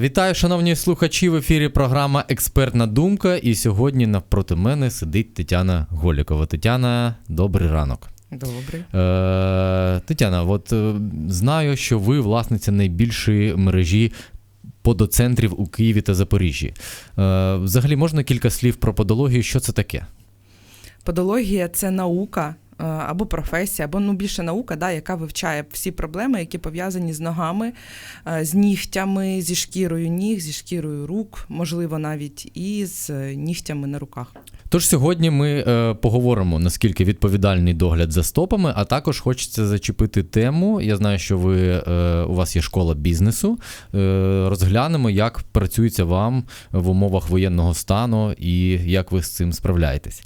Вітаю, шановні слухачі. В ефірі програма Експертна думка. І сьогодні навпроти мене сидить Тетяна Голікова. Тетяна, добрий ранок. Добре. Е, Тетяна, от е, знаю, що ви власниця найбільшої мережі подоцентрів у Києві та Запоріжжі. Е, взагалі, можна кілька слів про подологію, що це таке? Подологія це наука або професія, або ну більше наука, да, яка вивчає всі проблеми, які пов'язані з ногами, е, з нігтями, зі шкірою ніг, зі шкірою рук, можливо, навіть і з е, нігтями на руках. Тож сьогодні ми е, поговоримо наскільки відповідальний догляд за стопами, а також хочеться зачепити тему. Я знаю, що ви е, у вас є школа бізнесу. Е, розглянемо, як працюється вам в умовах воєнного стану і як ви з цим справляєтесь.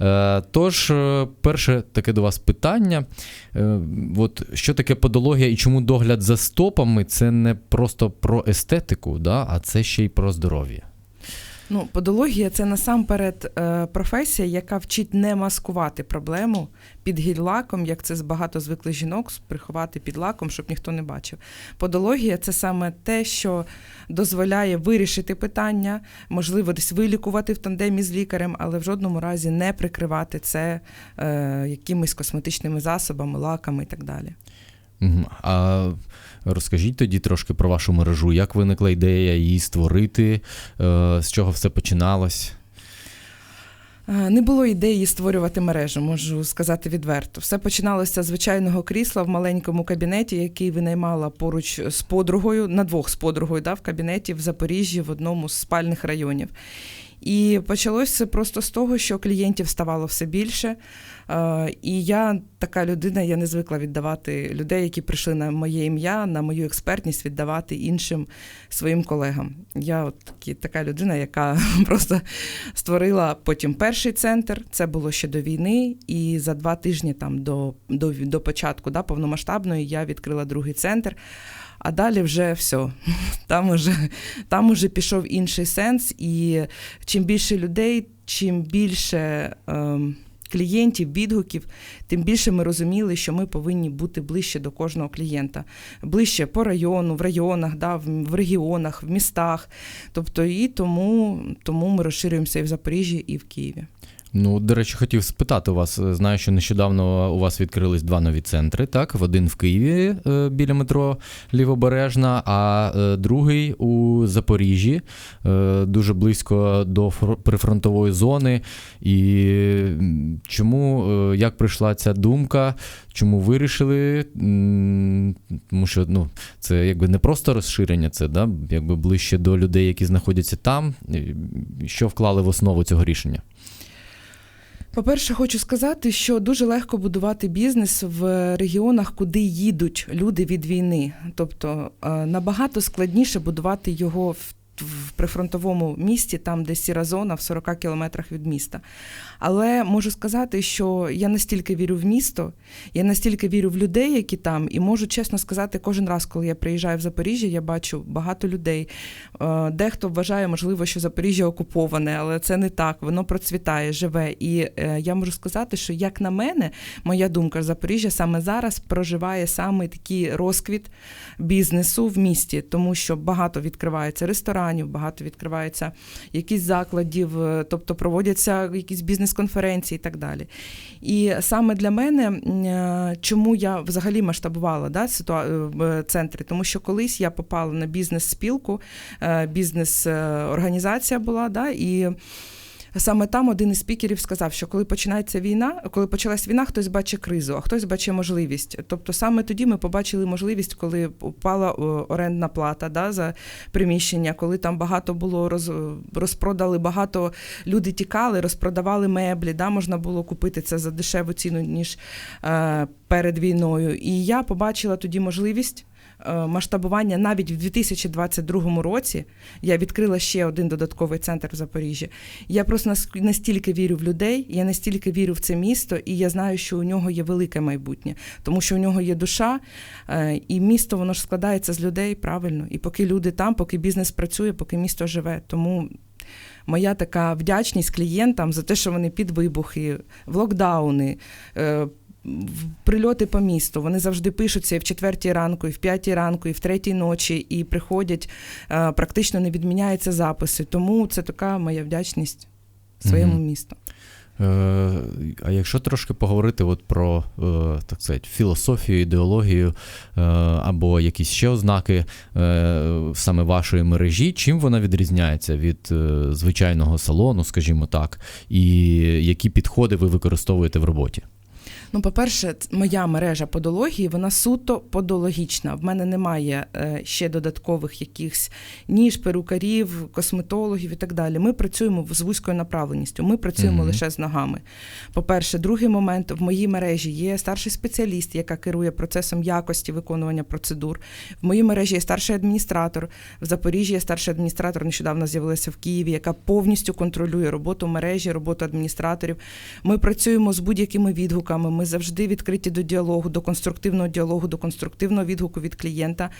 Е, тож, е, перше таке до вас питання: Е, от що таке подологія і чому догляд за стопами? Це не просто про естетику, да, а це ще й про здоров'я. Ну, подологія це насамперед е, професія, яка вчить не маскувати проблему під гель-лаком, як це багато звикли жінок приховати під лаком, щоб ніхто не бачив. Подологія це саме те, що дозволяє вирішити питання, можливо, десь вилікувати в тандемі з лікарем, але в жодному разі не прикривати це е, якимись косметичними засобами, лаками і так далі. А розкажіть тоді трошки про вашу мережу. Як виникла ідея її створити, е, з чого все починалось? Е, Не було ідеї створювати мережу, можу сказати відверто. Все починалося з звичайного крісла в маленькому кабінеті, який винаймала поруч з подругою, на двох з подругою, да, в кабінеті в Запоріжжі, в одному з спальних районів. І почалося просто з того, що клієнтів ставало все більше. Е, І я така людина, я не звикла віддавати людей, які прийшли на моє ім'я, на мою експертність, віддавати іншим своїм колегам. Я от такі, така людина, яка просто створила потім перший центр. Це було ще до війни, і за два тижні там до, до, до початку да, повномасштабної я відкрила другий центр. А далі вже все. Там уже, там уже пішов інший сенс, і чим більше людей, чим більше. Ем, Клієнтів, відгуків, тим більше ми розуміли, що ми повинні бути ближче до кожного клієнта, ближче по району, в районах, да, в, регіонах, в містах. Тобто, і тому, тому ми розширюємося і в Запоріжжі, і в Києві. Ну, до речі, хотів спитати вас. Знаю, що нещодавно у вас відкрились два нові центри. Так, в один в Києві е, біля метро Лівобережна, а е, другий у Запоріжжі, е, дуже близько до прифронтової зони. І чому е, як прийшла ця думка? Чому вирішили? Тому що ну, це якби не просто розширення, це да, якби ближче до людей, які знаходяться там. Що вклали в основу цього рішення? По-перше, хочу сказати, що дуже легко будувати бізнес в регіонах, куди їдуть люди від війни. Тобто е, набагато складніше будувати його в. В прифронтовому місті, там, де сіра зона, в 40 кілометрах від міста. Але можу сказати, що я настільки вірю в місто, я настільки вірю в людей, які там, і можу чесно сказати, кожен раз, коли я приїжджаю в Запоріжжя, я бачу багато людей. Е, Дехто вважає, можливо, що Запоріжжя окуповане, але це не так. Воно процвітає, живе. І е, я можу сказати, що як на мене, моя думка, Запоріжжя саме зараз проживає саме такий розквіт бізнесу в місті, тому що багато відкривається ресторанів, багато відкривається якісь закладів, е, тобто проводяться якісь бізнес-конференції і так далі. І саме для мене, е, чому я взагалі масштабувала да, е, центри, тому що колись я попала на бізнес-спілку, е, бізнес-організація була, да, і Саме там один із спікерів сказав, що коли починається війна, коли почалась війна, хтось бачить кризу, а хтось бачить можливість. Тобто саме тоді ми побачили можливість, коли упала орендна плата да, за приміщення, коли там багато було роз, розпродали, багато люди тікали, розпродавали меблі, да, можна було купити це за дешеву ціну, ніж е, перед війною. І я побачила тоді можливість. Е, Масштабування навіть в 2022 році я відкрила ще один додатковий центр в Запоріжжі. Я просто настільки вірю в людей, я настільки вірю в це місто, і я знаю, що у нього є велике майбутнє, тому що у нього є душа, е, і місто воно ж складається з людей правильно. І поки люди там, поки бізнес працює, поки місто живе. Тому моя така вдячність клієнтам за те, що вони під вибухи, в локдауни. Прильоти по місту. Вони завжди пишуться і в четвертій ранку, і в п'ятій ранку, і в третій ночі, і приходять, е, практично не відміняються записи. Тому це така моя вдячність своєму Мгм. місту. Е, А якщо трошки поговорити от про е, так сказати, філософію, ідеологію або якісь ще ознаки саме вашої мережі, чим вона відрізняється від звичайного салону, скажімо так, і які підходи ви використовуєте в роботі? Ну, по-перше, моя мережа подології, вона суто подологічна. В мене немає е, ще додаткових якихось ніж, перукарів, косметологів і так далі. Ми працюємо з вузькою направленістю. Ми працюємо Мгм. лише з ногами. По-перше, другий момент в моїй мережі є старший спеціаліст, яка керує процесом якості виконування процедур. В моїй мережі є старший адміністратор. В Запоріжжі є старший адміністратор. Нещодавно з'явилася в Києві, яка повністю контролює роботу мережі, роботу адміністраторів. Ми працюємо з будь-якими відгуками. Ми завжди відкриті до діалогу, до конструктивного діалогу, до конструктивного відгуку від клієнта.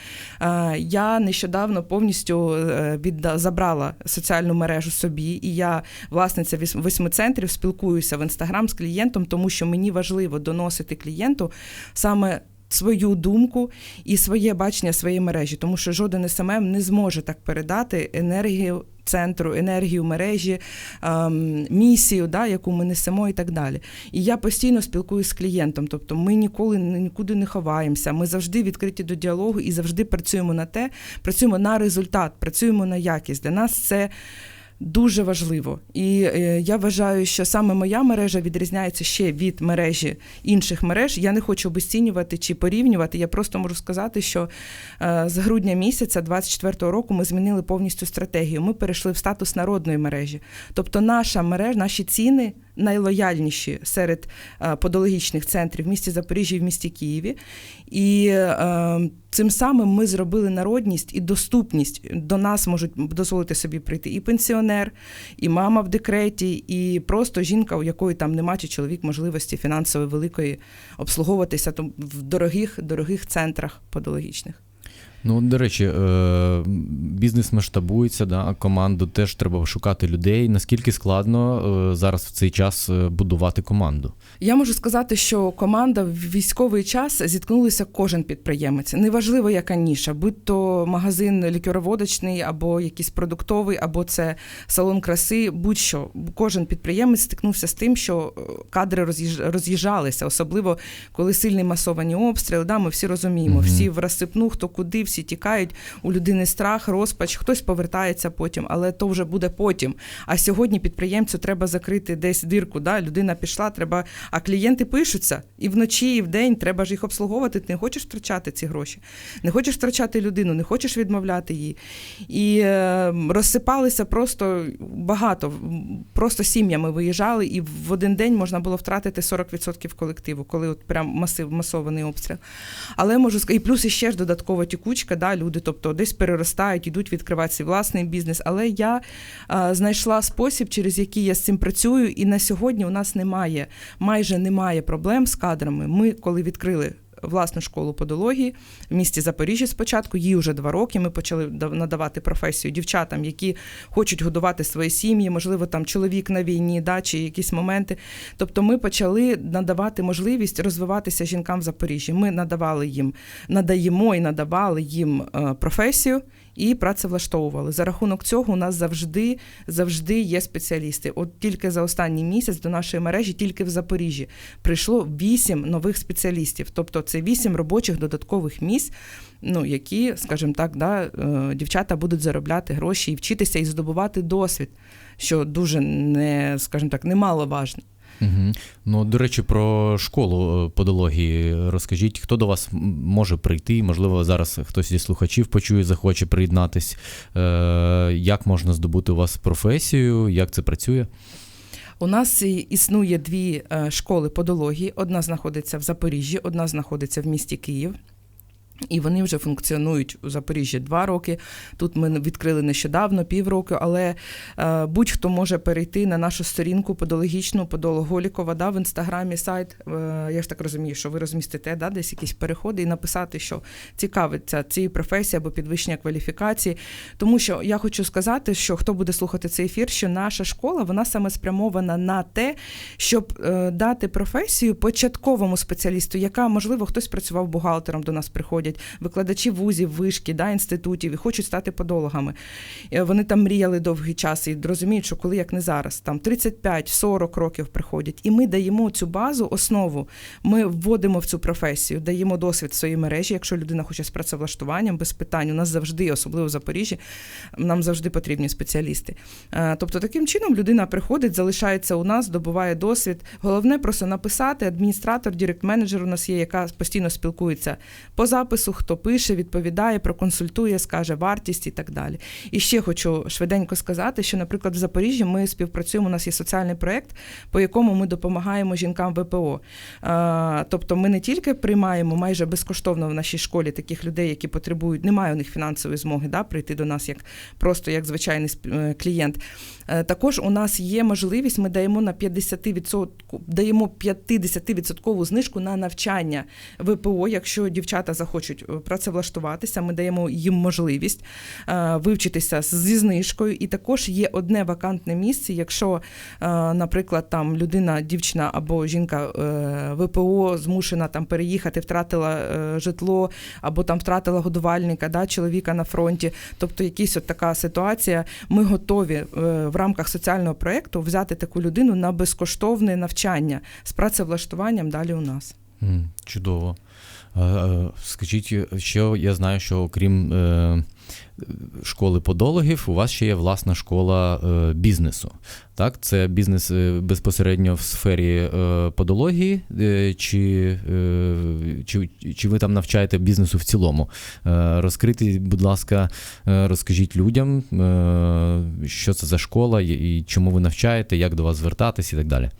Е, Я нещодавно повністю е, відда- забрала соціальну мережу собі, і я власниця восьми центрів спілкуюся в інстаграм з клієнтом, тому що мені важливо доносити клієнту саме. Свою думку і своє бачення своєї мережі, тому що жоден СММ не зможе так передати енергію центру, енергію мережі, ем, місію, да, яку ми несемо, і так далі. І я постійно спілкуюся з клієнтом. Тобто ми ніколи ні- нікуди не ховаємося. Ми завжди відкриті до діалогу і завжди працюємо на те, працюємо на результат, працюємо на якість. Для нас це. Дуже важливо, і е, я вважаю, що саме моя мережа відрізняється ще від мережі інших мереж. Я не хочу обесцінювати чи порівнювати. Я просто можу сказати, що е, з грудня місяця 24-го року ми змінили повністю стратегію. Ми перейшли в статус народної мережі. Тобто, наша мережа, наші ціни найлояльніші серед е, подологічних центрів в місті Запоріжжя і в місті Києві. І е, цим самим ми зробили народність і доступність. До нас можуть дозволити собі прийти і пенсіонер, і мама в декреті, і просто жінка, у якої там нема чи чоловік можливості фінансової великої обслуговуватися в дорогих, дорогих центрах подологічних. Ну, до речі, е, бізнес масштабується, да, а команду теж треба шукати людей. Наскільки складно е, зараз в цей час е, будувати команду? Я можу сказати, що команда в військовий час зіткнулися кожен підприємець. Неважливо, яка ніша, будь то магазин лікероводочний, або якийсь продуктовий, або це салон краси, будь-що. Кожен підприємець стикнувся з тим, що кадри роз'їж- роз'їжджалися, особливо коли сильні масовані обстріли. Да, ми всі розуміємо, всі в розсипну, хто куди, всі тікають. У людини страх, розпач, хтось повертається потім, але то вже буде потім. А сьогодні підприємцю треба закрити десь дирку. Да? Людина пішла, треба. А клієнти пишуться і вночі, і вдень треба ж їх обслуговувати. Ти не хочеш втрачати ці гроші, не хочеш втрачати людину, не хочеш відмовляти її. І е, розсипалися просто багато. Просто сім'ями виїжджали, і в один день можна було втратити 40% колективу, коли от прям масив, масований обстріл. Але можу сказати, і плюс іще ж додаткова тікучка, да, люди, тобто десь переростають, йдуть відкривати свій власний бізнес. Але я а, знайшла спосіб, через який я з цим працюю, і на сьогодні у нас немає, майже немає проблем з кадрами. Ми, коли відкрили. Власну школу подології в місті Запоріжжя спочатку, їй вже два роки. Ми почали надавати професію дівчатам, які хочуть годувати свої сім'ї, можливо, там чоловік на війні, да, чи якісь моменти. Тобто ми почали надавати можливість розвиватися жінкам в Запоріжжі. Ми надавали їм, надаємо і надавали їм е, професію і працевлаштовували. За рахунок цього у нас завжди, завжди є спеціалісти. От тільки за останній місяць до нашої мережі, тільки в Запоріжжі, прийшло вісім нових спеціалістів. Тобто це вісім робочих додаткових місць, ну, які, скажімо так, да, е, дівчата будуть заробляти гроші і вчитися і здобувати досвід, що дуже не, скажімо так, немаловажно. Угу. Ну, до речі, про школу е, подології розкажіть, хто до вас може прийти? Можливо, зараз хтось зі слухачів почує, захоче приєднатись. Е, як можна здобути у вас професію? Як це працює? У нас існує дві е, школи подології. Одна знаходиться в Запоріжжі, одна знаходиться в місті Київ. І вони вже функціонують у Запоріжжі два роки. Тут ми відкрили нещодавно, півроку, але е, будь-хто може перейти на нашу сторінку подологічну, подологолікова, да, в інстаграмі сайт. Е, я ж так розумію, що ви розмістите да, десь якісь переходи і написати, що цікавиться цією професією або підвищення кваліфікації. Тому що я хочу сказати, що хто буде слухати цей ефір, що наша школа вона саме спрямована на те, щоб е, дати професію початковому спеціалісту, яка можливо хтось працював бухгалтером до нас приходять, викладачі вузів, вишки, да, інститутів і хочуть стати подологами. Е, Вони там мріяли довгий час і розуміють, що коли як не зараз, там 35-40 років приходять, і ми даємо цю базу, основу. Ми вводимо в цю професію, даємо досвід в своїй мережі. Якщо людина хоче з працевлаштуванням, без питань. У нас завжди, особливо в Запоріжжі, нам завжди потрібні спеціалісти. Е, Тобто, таким чином людина приходить, залишається у нас, добуває досвід. Головне просто написати. Адміністратор, директ-менеджер у нас є, яка постійно спілкується по запису, хто пише, відповідає, проконсультує, скаже вартість і так далі. І ще хочу швиденько сказати, що, наприклад, в Запоріжжі ми співпрацюємо. У нас є соціальний проєкт, по якому ми допомагаємо жінкам ВПО. Е, Тобто, ми не тільки приймаємо майже безкоштовно в нашій школі таких людей, які потребують, немає у них фінансової змоги да, прийти до нас як просто як звичайний е, клієнт. Е, Також у нас є можливість, ми даємо на 50%, даємо 50% знижку на навчання ВПО, якщо дівчата захочуть е, працевлаштуватися, ми даємо їм можливість е, вивчитися зі знижкою. І також є одне вакантне місце, якщо, е, наприклад, там людина, дівчина або жінка ВПО змушена там переїхати, втратила житло або там втратила годувальника, да, чоловіка на фронті. Тобто, якась от така ситуація. Ми готові в рамках соціального проєкту взяти таку людину на безкоштовне навчання з працевлаштуванням далі у нас. Чудово. Скажіть, що я знаю, що окрім е, школи подологів, у вас ще є власна школа е, бізнесу. Так, це бізнес е, безпосередньо в сфері подології, чи, чи, чи ви там навчаєте бізнесу в цілому? Розкрити, будь ласка, розкажіть людям, що це за школа і чому ви навчаєте, як до вас звертатись і так далі.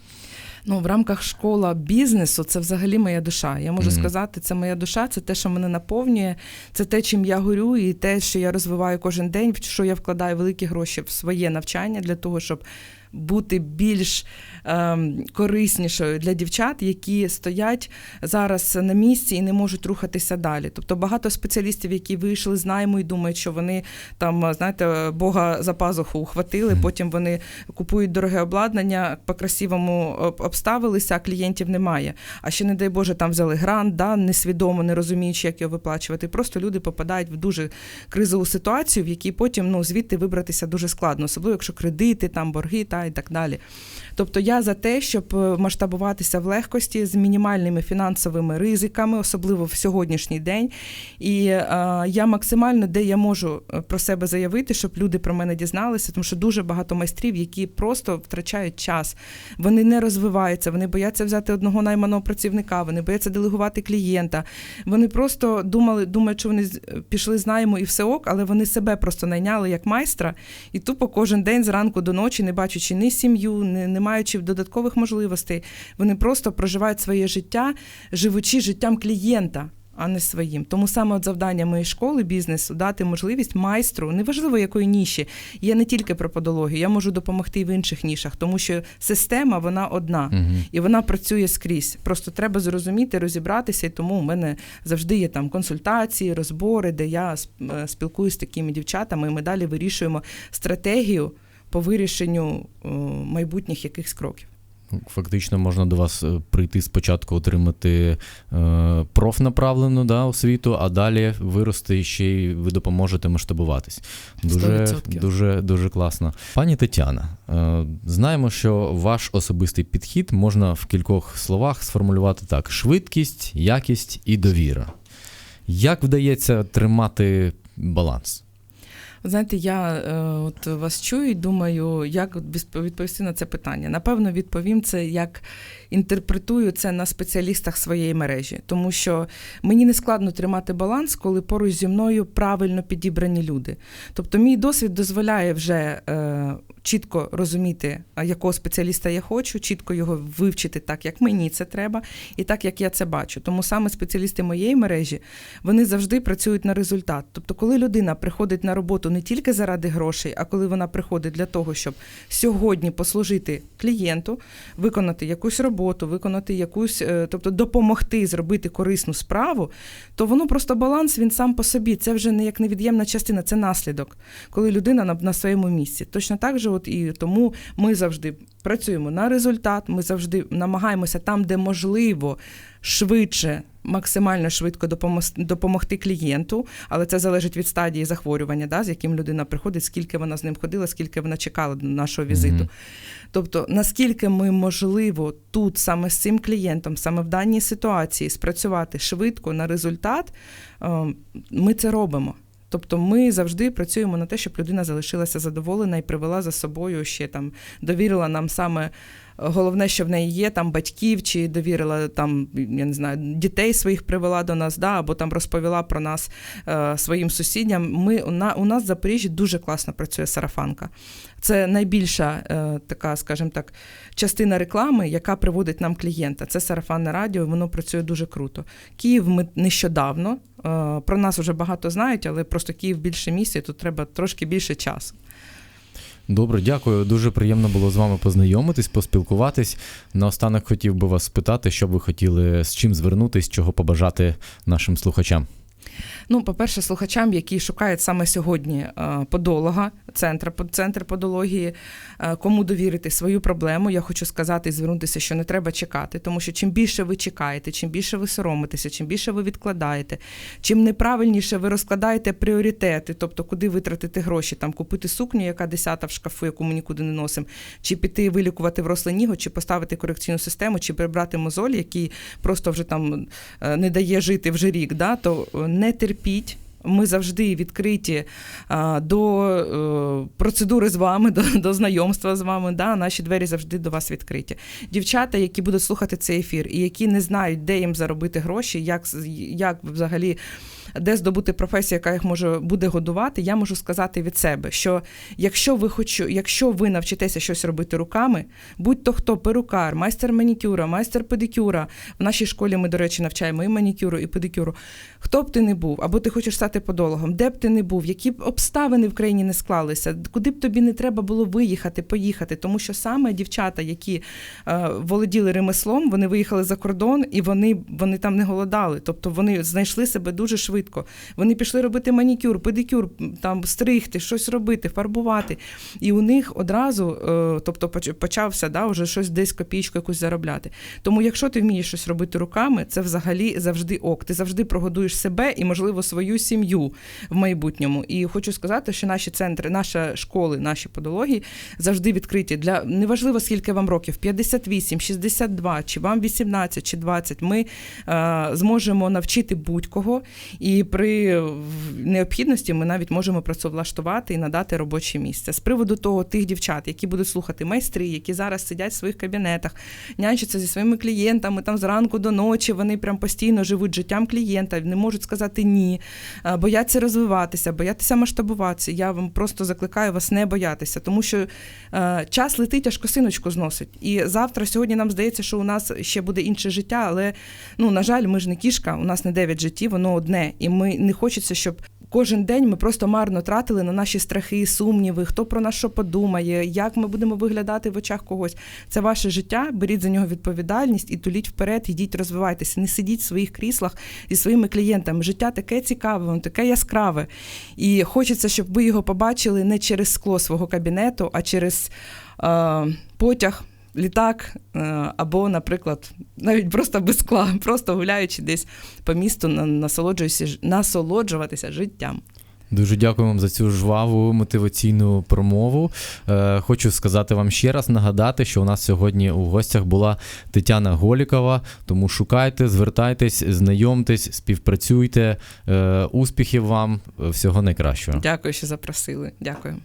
Ну, в рамках школа бізнесу це взагалі моя душа. Я можу Мгм. сказати, це моя душа, це те, що мене наповнює, це те, чим я горю, і те, що я розвиваю кожен день, що я вкладаю великі гроші в своє навчання для того, щоб бути більш ем, кориснішою для дівчат, які стоять зараз на місці і не можуть рухатися далі. Тобто багато спеціалістів, які вийшли з найму і думають, що вони там, знаєте, Бога за пазуху ухватили, потім вони купують дороге обладнання, по красивому обставилися, а клієнтів немає. А ще, не дай Боже, там взяли грант, да, несвідомо, не розуміючи, як його виплачувати. Просто люди попадають в дуже кризову ситуацію, в якій потім ну, звідти вибратися дуже складно, особливо якщо кредити, там борги та і так далі. Тобто я за те, щоб е, масштабуватися в легкості з мінімальними фінансовими ризиками, особливо в сьогоднішній день. І е, я максимально, де я можу е, про себе заявити, щоб люди про мене дізналися, тому що дуже багато майстрів, які просто втрачають час. Вони не розвиваються, вони бояться взяти одного найманого працівника, вони бояться делегувати клієнта. Вони просто думали, думають, що вони пішли з найму і все ок, але вони себе просто найняли як майстра, і тупо кожен день зранку до ночі, не бачачи ні сім'ю, не, не маючи додаткових можливостей, вони просто проживають своє життя, живучи життям клієнта. А не своїм. Тому саме от завдання моєї школи бізнесу дати можливість майстру, неважливо якої ніші. Я не тільки про подологію, я можу допомогти і в інших нішах, тому що система вона одна. Угу. І вона працює скрізь. Просто треба зрозуміти, розібратися, і тому у мене завжди є там консультації, розбори, де я е, спілкуюся з такими дівчатами, і ми далі вирішуємо стратегію по вирішенню майбутніх якихось кроків. Фактично можна до вас е, прийти спочатку отримати е, профнаправлену да, освіту, а далі вирости і ще й ви допоможете масштабуватись. Дуже, 100%. дуже, дуже класно. Пані Тетяна, е, знаємо, що ваш особистий підхід можна в кількох словах сформулювати так: швидкість, якість і довіра. Як вдається тримати баланс? Знаєте, я е, от вас чую і думаю, як відповісти на це питання. Напевно, відповім це, як інтерпретую це на спеціалістах своєї мережі, тому що мені не складно тримати баланс, коли поруч зі мною правильно підібрані люди. Тобто, мій досвід дозволяє вже е, чітко розуміти, якого спеціаліста я хочу, чітко його вивчити так, як мені це треба, і так, як я це бачу. Тому саме спеціалісти моєї мережі вони завжди працюють на результат. Тобто, коли людина приходить на роботу не тільки заради грошей, а коли вона приходить для того, щоб сьогодні послужити клієнту, виконати якусь роботу, виконати якусь, е, тобто допомогти зробити корисну справу, то воно просто баланс він сам по собі. Це вже не як невід'ємна частина, це наслідок, коли людина на, на своєму місці. Точно так же, от і тому ми завжди працюємо на результат, ми завжди намагаємося там, де можливо, швидше. Максимально швидко допомогти клієнту, але це залежить від стадії захворювання, да, з яким людина приходить, скільки вона з ним ходила, скільки вона чекала до нашого візиту. Мгм. Тобто, наскільки ми можливо тут саме з цим клієнтом, саме в даній ситуації, спрацювати швидко на результат, е, ми це робимо. Тобто ми завжди працюємо на те, щоб людина залишилася задоволена і привела за собою ще там, довірила нам саме. Головне, що в неї є там батьків, чи довірила там, я не знаю, дітей своїх привела до нас, да, або там розповіла про нас е, своїм сусідям. Ми, у нас в Запоріжжі дуже класно працює сарафанка. Це найбільша е, така, скажімо так, частина реклами, яка приводить нам клієнта. Це сарафанне радіо, воно працює дуже круто. Київ ми нещодавно. Е, Про нас вже багато знають, але просто Київ більше місця, тут треба трошки більше часу. Добре, дякую. Дуже приємно було з вами познайомитись, поспілкуватись. Наостанок хотів би вас спитати, що ви хотіли з чим звернутись, чого побажати нашим слухачам. Ну, по-перше, слухачам, які шукають саме сьогодні е, подолога, центр, центр подології, е, кому довірити свою проблему, я хочу сказати і звернутися, що не треба чекати, тому що чим більше ви чекаєте, чим більше ви соромитеся, чим більше ви відкладаєте, чим неправильніше ви розкладаєте пріоритети, тобто куди витратити гроші, там купити сукню, яка десята в шкафу, яку ми нікуди не носимо, чи піти вилікувати вросле ніго, чи поставити корекційну систему, чи прибрати мозоль, який просто вже там е, не дає жити вже рік, да, то не терпіть. Ми завжди відкриті а, до е, процедури з вами, до, до знайомства з вами. Да? Наші двері завжди до вас відкриті. Дівчата, які будуть слухати цей ефір, і які не знають, де їм заробити гроші, як, як взагалі. Де здобути професію, яка їх може буде годувати, я можу сказати від себе, що якщо ви хочу, якщо ви навчитеся щось робити руками, будь-то хто перукар, майстер манікюра, майстер педикюра. В нашій школі ми, до речі, навчаємо і манікюру, і педикюру. Хто б ти не був, або ти хочеш стати подологом, де б ти не був, які б обставини в країні не склалися, куди б тобі не треба було виїхати, поїхати, тому що саме дівчата, які е, володіли ремеслом, вони виїхали за кордон і вони, вони там не голодали. Тобто вони знайшли себе дуже швидко. Вони пішли робити манікюр, педикюр, там стригти, щось робити, фарбувати. І у них одразу, е, тобто, почався да, вже щось десь копійку якусь заробляти. Тому, якщо ти вмієш щось робити руками, це взагалі завжди ок. Ти завжди прогодуєш себе і, можливо, свою сім'ю в майбутньому. І хочу сказати, що наші центри, наші школи, наші подології завжди відкриті для неважливо, скільки вам років 58, 62, чи вам 18, чи 20, Ми е, зможемо навчити будь-кого, і при необхідності ми навіть можемо працевлаштувати і надати робоче місце. З приводу того, тих дівчат, які будуть слухати майстри, які зараз сидять в своїх кабінетах, нянчаться зі своїми клієнтами там зранку до ночі. Вони прям постійно живуть життям клієнта, не можуть сказати ні, е, бояться розвиватися, боятися масштабуватися. Я вам просто закликаю вас не боятися, тому що е, час летить, аж косиночку зносить. І завтра, сьогодні нам здається, що у нас ще буде інше життя, але ну на жаль, ми ж не кішка, у нас не дев'ять життів, воно одне, і ми не хочеться, щоб. Кожен день ми просто марно тратили на наші страхи, сумніви, хто про нас що подумає, як ми будемо виглядати в очах когось. Це ваше життя, беріть за нього відповідальність і туліть вперед, ідіть, розвивайтеся. Не сидіть в своїх кріслах зі своїми клієнтами. Життя таке цікаве, воно таке яскраве. І хочеться, щоб ви його побачили не через скло свого кабінету, а через е, потяг. Літак е, або, наприклад, навіть просто без скла, просто гуляючи десь по місту, на- насолоджуючись- насолоджуватися життям. Дуже дякую вам за цю жваву мотиваційну промову. Е, хочу сказати вам ще раз нагадати, що у нас сьогодні у гостях була Тетяна Голікова. Тому шукайте, звертайтесь, знайомтесь, співпрацюйте. Е, успіхів вам, всього найкращого. Дякую, що запросили. Дякую.